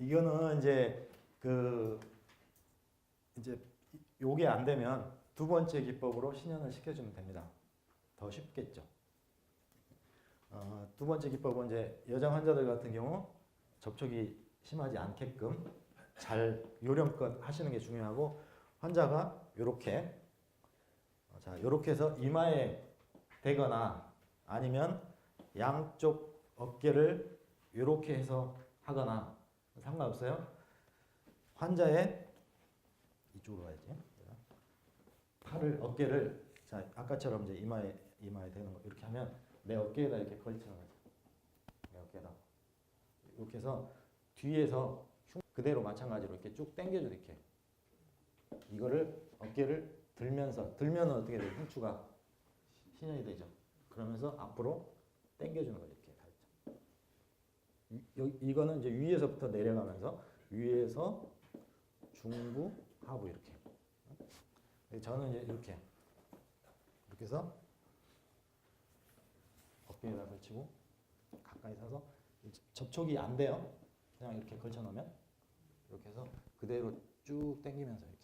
이거는 이제 그 이제 요게 안 되면 두 번째 기법으로 신연을 시켜주면 됩니다. 더 쉽겠죠. 어, 두 번째 기법은 이제 여성 환자들 같은 경우 접촉이 심하지 않게끔 잘 요령껏 하시는 게 중요하고 환자가 이렇게 자 이렇게 해서 이마에 대거나 아니면 양쪽 어깨를 이렇게 해서 하거나 상관없어요. 환자의 이쪽으로 가야지. 팔을 어깨를 자 아까처럼 이제 이마에 이마에 대는 거 이렇게 하면 내 어깨에다 이렇게 걸치는 거죠. 내 어깨에다 이렇게 해서 뒤에서 흉 그대로 마찬가지로 이렇게 쭉 당겨줘 이렇게 이거를 어깨를 들면서 들면 어떻게 돼요? 흉추가 신연이 되죠. 그러면서 앞으로 당겨주는 거죠. 이거는 이제 위에서부터 내려가면서 위에서 중부 하부 이렇게. 근데 저는 이제 이렇게 이렇게 해서 어깨에다 걸치고 가까이 서서 접촉이 안 돼요. 그냥 이렇게 걸쳐 놓으면 이렇게 해서 그대로 쭉 당기면서 이렇게